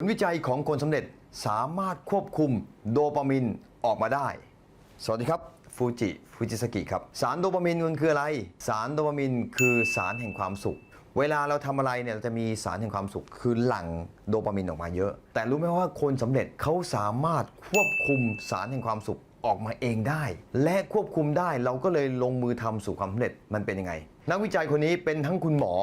ผลวิจัยของคนสำเร็จสามารถควบคุมโดปามินออกมาได้ สวัสดีครับฟูจิฟูจิสกิครับ สารโดปามินมันคืออะไร สารโดปามินคือสารแห่งความสุข เวลาเราทำอะไรเนี่ยเราจะมีสารแห่งความสุข คือหลั่งโดปามินออกมาเยอะ แต่รู้ไหมว่าคนสำเร็จเขาสามารถควบคุมสารแห่งความสุขออกมาเองได้ และควบคุมได้เราก็เลยลงมือทำสู่ความสำเร็จมันเป็นยังไง นักวิจัยคนนี้เป็นทั้งคุณหมอ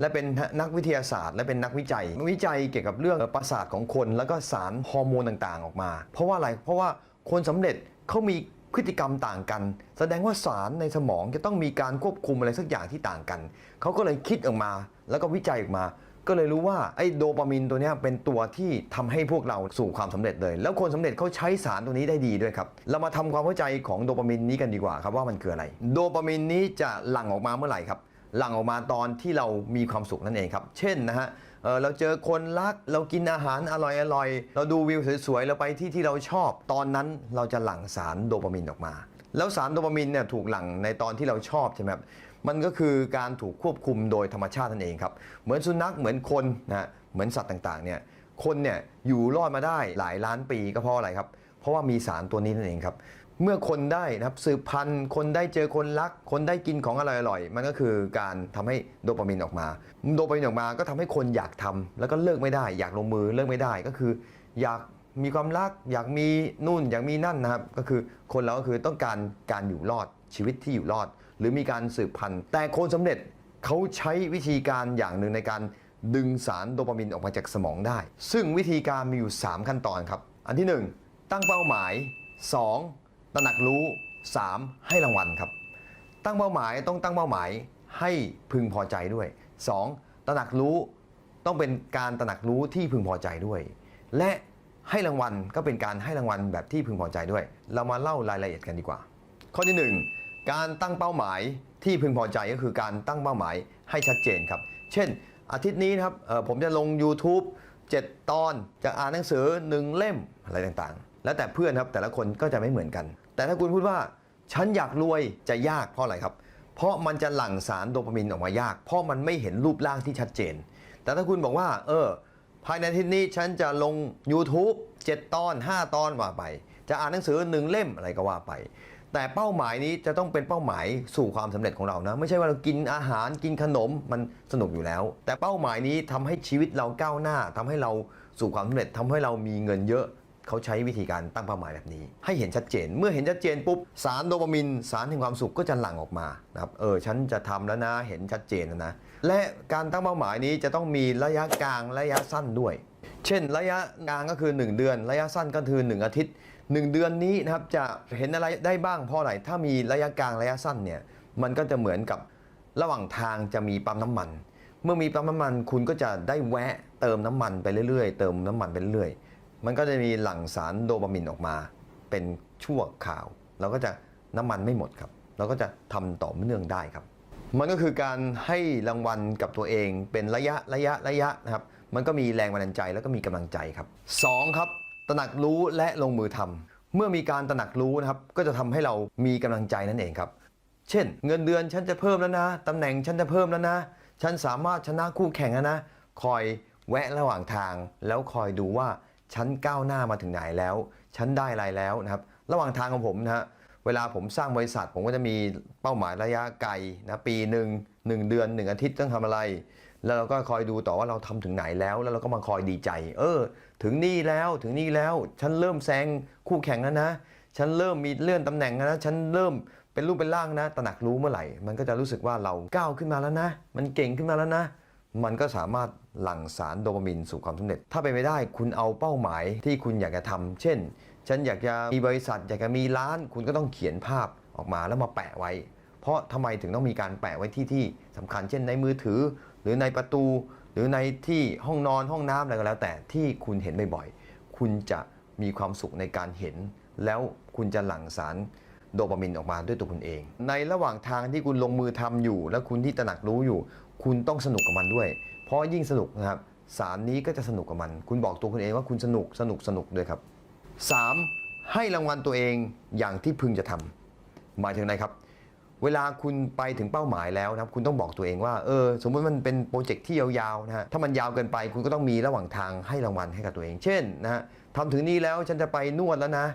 และเป็นนักวิทยาศาสตร์ และเป็นนักวิจัย วิจัยเกี่ยวกับเรื่องประสาทของคน แล้วก็สารฮอร์โมนต่างๆ ออกมา เพราะว่าอะไร เพราะว่าคนสำเร็จเขามีพฤติกรรมต่างกัน แสดงว่าสารในสมองจะต้องมีการควบคุมอะไรสักอย่างที่ต่างกัน เขาก็เลยคิดออกมา แล้วก็วิจัยออกมา ก็เลยรู้ว่าไอ้โดปามินตัวนี้เป็นตัวที่ทำให้พวกเราสู่ความสำเร็จเลย แล้วคนสำเร็จเขาใช้สารตัวนี้ได้ดีด้วยครับ เรามาทำความเข้าใจของโดปามินนี้กันดีกว่าครับว่ามันคืออะไร โดปามินนี้จะหลั่งออกมาเมื่อไหร่ครับ หลั่งออกมาตอนที่เรามีความสุขนั่นเองครับ เช่นนะฮะเราเจอคนรัก เรากินอาหารอร่อยๆเราดูวิวสวยๆ เราไปที่ที่เราชอบ ตอนนั้นเราจะหลั่งสารโดปามินออกมา แล้วสารโดปามินเนี่ยถูกหลั่งในตอนที่เราชอบใช่ไหมครับมันก็คือการถูกควบคุมโดยธรรมชาตินั่นเองครับ เหมือนสุนัขเหมือนคนนะเหมือนสัตว์ต่างๆเนี่ยคนเนี่ยอยู่รอดมาได้หลายล้านปีก็เพราะอะไรครับ เพราะว่ามีสารตัวนี้นั่นเองครับ เมื่อคนได้นะครับสืบพันธุ์คนได้เจอคนรัก คนได้กินของอร่อยๆมันก็คือการทำให้โดปามินออกมา โดปามินออกมาก็ทำให้คนอยากทำแล้วก็เลิกไม่ได้ อยากลงมือเลิกไม่ได้ก็คือ อยากมีความรัก อยากมีนู่นอยากมีนั่นนะครับ ก็คือคนเราก็คือต้องการการอยู่รอดชีวิตที่อยู่รอด หรือมีการสืบพันธุ์ แต่คนสำเร็จเขาใช้วิธีการอย่างหนึ่งในการดึงสารโดปามินออกมาจากสมองได้ ซึ่งวิธีการมีอยู่ 3 ขั้นตอนครับ อันที่ 1 ตั้งเป้าหมาย 2. ตระหนักรู้ 3. ให้รางวัลครับ ตั้งเป้าหมายต้องตั้งเป้าหมายให้พึงพอใจด้วย 2. ตระหนักรู้ต้องเป็นการตระหนักรู้ที่พึงพอใจด้วย และให้รางวัลก็เป็นการให้รางวัลแบบที่พึงพอใจด้วย เรามาเล่ารายละเอียดกันดีกว่า ข้อที่ 1 การตั้งเป้าหมายที่พึงพอใจก็คือการตั้งเป้าหมายให้ชัดเจนครับ เช่น อาทิตย์นี้นะครับผมจะลง YouTube 7 ตอนจะอ่านหนังสือ 1 เล่มอะไรต่างๆ แล้วแต่เพื่อนครับแต่ละคนก็จะไม่เหมือนกัน แต่ถ้าคุณพูดว่าฉันอยากรวยจะยากเพราะอะไรครับ เพราะมันจะหลั่งสารโดปามินออกมายาก เพราะมันไม่เห็นรูปร่างที่ชัดเจน แต่ถ้าคุณบอกว่า เออ ภายในทิตย์นี้ฉันจะลง YouTube 7 ตอน 5 ตอนว่าไป จะอ่านหนังสือ1เล่มอะไรก็ว่าไป แต่เป้าหมายนี้จะต้องเป็นเป้าหมายสู่ความสำเร็จของเรานะ ไม่ใช่ว่าเรากินอาหารกินขนมมันสนุกอยู่แล้ว แต่เป้าหมายนี้ทำให้ชีวิตเราก้าวหน้าทำให้เราสู่ความสำเร็จทำให้เรามีเงินเยอะ เขาใช้วิธีการตั้งเป้าหมายแบบนี้ ให้เห็นชัดเจน เมื่อเห็นชัดเจนปุ๊บสารโดปามินสารแห่งความสุขก็จะหลั่งออกมานะครับเออฉันจะทำแล้วนะเห็นชัดเจนนะ และการตั้งเป้าหมายนี้จะต้องมีระยะกลางระยะสั้นด้วย เช่น ระยะกลางก็คือ 1 เดือน ระยะสั้นก็คือ 1 อาทิตย์ 1 เดือนนี้นะครับจะเห็นอะไรได้บ้างเพราะอะไรถ้ามีระยะกลางระยะสั้นเนี่ยมันก็จะเหมือนกับระหว่างทางจะมีปั๊มน้ำมัน เมื่อมีปั๊มน้ำมันคุณก็จะได้แวะเติมน้ำมันไปเรื่อยๆ เติมน้ำมันไปเรื่อยๆ มันก็จะมีหลั่งสารโดปามินออกมา เป็นชั่วข่าว เราก็จะน้ำมันไม่หมดครับ เราก็จะทำต่อเนื่องได้ครับ มันก็คือการให้รางวัลกับตัวเองเป็นระยะระยะระยะนะครับ มันก็มีแรงบันดาลใจแล้วก็มีกำลังใจครับสองครับ ตระหนักรู้และลงมือทำเมื่อมีการตระหนักรู้นะครับ ก็จะทำให้เรามีกำลังใจนั่นเองครับ เช่น เงินเดือนฉันจะเพิ่มแล้วนะตำแหน่งฉันจะเพิ่มแล้วนะ ฉันสามารถชนะคู่แข่งแล้วนะ คอยแวะระหว่างทาง แล้วคอยดูว่า ฉันก้าวหน้ามาถึงไหนแล้ว ฉันได้อะไรแล้วนะครับ ระหว่างทางของผมนะฮะเวลาผมสร้างบริษัท ผมก็จะมีเป้าหมายระยะไกลนะปีหนึ่งหนึ่งเดือนหนึ่งอาทิตย์ต้องทำอะไร แล้วเราก็คอยดูต่อว่าเราทำถึงไหนแล้ว แล้วเราก็มาคอยดีใจ เออ ถึงนี่แล้วถึงนี่แล้ว ฉันเริ่มแซงคู่แข่งแล้วนะ ฉันเริ่มมีเลื่อนตำแหน่งแล้วนะฉันเริ่มเป็นรูปเป็นร่างนะตระหนักรู้เมื่อไหร่ มันก็จะรู้สึกว่าเราก้าวขึ้นมาแล้วนะ มันเก่งขึ้นมาแล้วนะ มันก็สามารถหลั่งสารโดปามินสู่ความสำเร็จ ถ้าไปนไม่ได้คุณเอาเป้าหมายที่คุณอยากจะทำเช่น ฉันอยากจะมีบริษัท อยากจะมีร้าน คุณก็ต้องเขียนภาพออกมาแล้วมาแปะไว้ เพราะทำไมถึงต้องมีการแปะไว้ที่ที่สำคัญ เช่นในมือถือ หรือในประตู หรือในที่ห้องนอนห้องน้ำอะไรก็แล้ว แต่ที่คุณเห็นบ่อยๆคุณจะมีความสุขในการเห็น แล้วคุณจะหลั่งสาร โดปามินออกมาด้วยตัวคุณเอง ในระหว่างทางที่คุณลงมือทำอยู่ และคุณที่ตระหนักรู้อยู่ คุณต้องสนุกกับมันด้วย เพราะยิ่งสนุกนะครับสารนี้ก็จะสนุกกับมัน คุณบอกตัวคุณเองว่าคุณสนุกสนุกสนุกด้วยครับ 3. ให้รางวัลตัวเองอย่างที่พึงจะทำหมายถึงอะไรครับ เวลาคุณไปถึงเป้าหมายแล้วนะครับ คุณต้องบอกตัวเองว่าเออสมมติมันเป็นโปรเจกต์ที่ยาวๆนะฮะถ้ามันยาวเกินไป คุณก็ต้องมีระหว่างทางให้รางวัลให้กับตัวเอง เช่นนะฮะทำถึงนี่แล้วฉันจะไปนวดแล้วนะ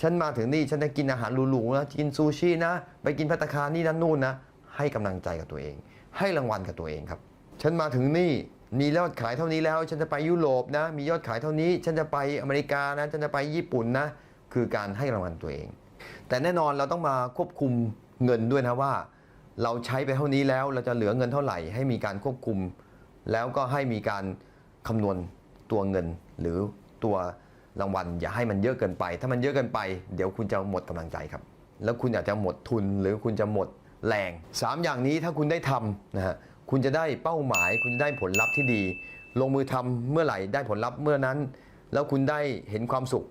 ฉันมาถึงนี่ฉันจะกินอาหารหรูๆนะกินซูชินะ ไปกินพัตตาคานี่นั่นนู่นนะให้กำลังใจกับตัวเอง ให้รางวัลกับตัวเองครับ ฉันมาถึงนี่มียอดขายเท่านี้แล้ว ฉันจะไปยุโรปนะ มียอดขายเท่านี้ ฉันจะไปอเมริกานะ ฉันจะไปญี่ปุ่นนะ คือการให้รางวัลตัวเอง แต่แน่นอนเราต้องมาควบคุมเงินด้วยนะว่า เราใช้ไปเท่านี้แล้วเราจะเหลือเงินเท่าไหร่ ให้มีการควบคุม แล้วก็ให้มีการคำนวณตัวเงินหรือตัว รางวัลอย่าให้มันเยอะเกินไป ถ้ามันเยอะเกินไป เดี๋ยวคุณจะหมดกำลังใจครับ แล้วคุณอาจจะหมดทุนหรือคุณจะหมดแรงสามอย่างนี้ถ้าคุณได้ทำนะฮะคุณจะได้เป้าหมาย คุณจะได้ผลลัพธ์ที่ดี ลงมือทำเมื่อไหร่ได้ผลลัพธ์เมื่อนั้น แล้วคุณได้เห็นความสุข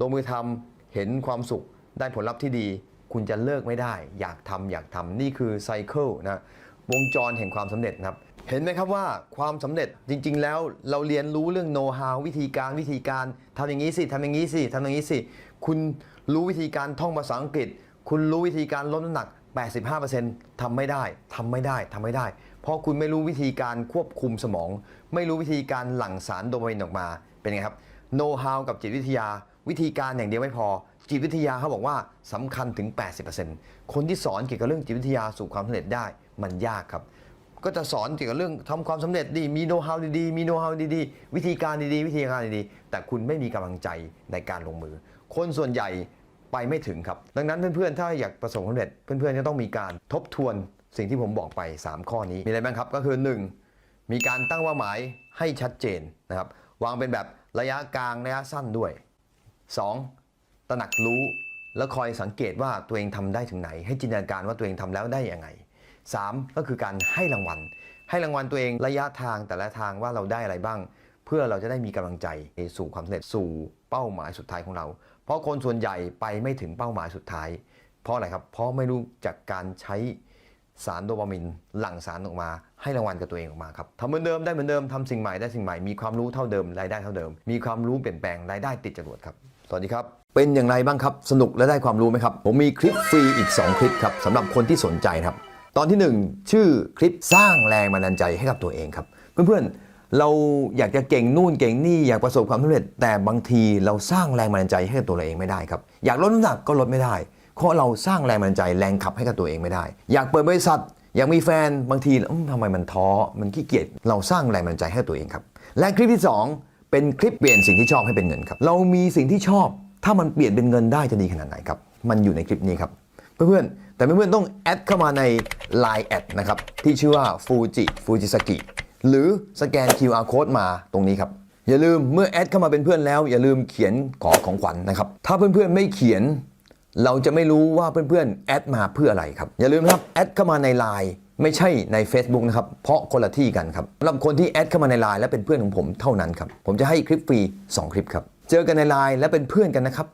ลงมือทำเห็นความสุข ได้ผลลัพธ์ที่ดี คุณจะเลิกไม่ได้ อยากทำอยากทำนี่คือไซเคิลนะวงจรแห่งความสำเร็จนะครับ เห็นไหมครับว่าความสำเร็จจริง ๆ แล้วเราเรียนรู้เรื่องโน้ตฮาววิธีการวิธีการทำอย่างนี้สิทำอย่างนี้สิทำอย่างนี้สิ คุณรู้วิธีการท่องภาษาอังกฤษ คุณรู้วิธีการลดน้ำหนัก 85%ทำไม่ได้ทำไม่ได้ทำไม่ได้ เพราะคุณไม่รู้วิธีการควบคุมสมอง ไม่รู้วิธีการหลั่งสารโดปามีนออกมาเป็นไงครับโน้ตฮาวกับจิตวิทยา วิธีการอย่างเดียวไม่พอ จิตวิทยาเขาบอกว่าสำคัญถึง 80%คนที่สอนเกี่ยวกับเรื่องจิตวิทยาสู่ความสำเร็จได้มันยากครับ ก็จะสอนเกี่ยวกับเรื่องทำความสำเร็จดี มีโน้ตฮาวดีๆมีโน้ตฮาวดีๆวิธีการดีๆ วิธีการดีๆ แต่คุณไม่มีกำลังใจในการลงมือ คนส่วนใหญ่ไปไม่ถึงครับ ดังนั้นเพื่อนๆ ถ้าอยากประสบความสำเร็จ เพื่อนๆ จะต้องมีการทบทวนสิ่งที่ผมบอกไป 3 ข้อนี้ มีอะไรบ้างครับ ก็คือ 1. มีการตั้งเป้าหมายให้ชัดเจนนะครับ วางเป็นแบบระยะกลางระยะสั้นด้วย 2. ตระหนักรู้แล้วคอยสังเกตว่าตัวเองทำได้ถึงไหน ให้จินตนาการว่าตัวเองทำแล้วได้อยังไง 3. ก็คือการให้รางวัล ให้รางวัลตัวเองระยะทางแต่ละทางว่าเราได้อะไรบ้าง เพื่อเราจะได้มีกำลังใจสู่ความสำเร็จสู่เป้าหมายสุดท้ายของเรา เพราะคนส่วนใหญ่ไปไม่ถึงเป้าหมายสุดท้าย เพราะอะไรครับ เพราะไม่รู้จักการใช้สารโดปามิน หลั่งสารออกมา ให้รางวัลกับตัวเองออกมาครับทำเหมือนเดิมได้เหมือนเดิมทำสิ่งใหม่ได้สิ่งใหม่มีความรู้เท่าเดิมรายได้เท่าเดิม มีความรู้เปลี่ยนแปลงรายได้ติดจรวดครับสวัสดีครับ เป็นอย่างไรบ้างครับ สนุกและได้ความรู้ไหมครับ ผมมีคลิปฟรีอีก 2 คลิปครับสำหรับคนที่สนใจครับ ตอนที่ 1 ชื่อคลิปสร้างแรงบันดาลใจให้กับตัวเองครับ เพื่อนๆเราอยากจะเก่งนู่นเก่งนี่อยากประสบความสำเร็จ แต่บางทีเราสร้างแรงบันดาลใจให้กับตัวเราเองไม่ได้ครับอยากลดน้ำหนักก็ลดไม่ได้เพราะเราสร้างแรงบันดาลใจแรงขับให้กับตัวเองไม่ได้ อยากเปิดบริษัทอยากมีแฟนบางทีทำไมมันท้อมันขี้เกียจเราสร้างแรงบันดาลใจให้ตัวเองครับและคลิปที่ 2 เป็นคลิปเปลี่ยนสิ่งที่ชอบให้เป็นเงินครับเรามีสิ่งที่ชอบ ถ้ามันเปลี่ยนเป็นเงินได้จะดีขนาดไหนครับมันอยู่ในคลิปนี้ครับ เพื่อนๆ แต่เพื่อนๆ ต้องแอดเข้ามาใน Line แอดนะครับ ที่ชื่อว่า Fuji Fujisaki หรือสแกน QR code มาตรงนี้ครับ อย่าลืมเมื่อแอดเข้ามาเป็นเพื่อนแล้ว อย่าลืมเขียนขอของขวัญนะครับ ถ้าเพื่อนๆ ไม่เขียน เราจะไม่รู้ว่าเพื่อนๆ แอดมาเพื่ออะไรครับ อย่าลืมนะครับแอดเข้ามาใน Line ไม่ใช่ใน Facebook นะครับ เพราะคนละที่กันครับสำหรับคนที่แอดเข้ามาใน Line และเป็นเพื่อนของผมเท่านั้นครับ ผมจะให้คลิปฟรี 2 คลิปครับ เจอกันใน Line และเป็นเพื่อนกันนะครับ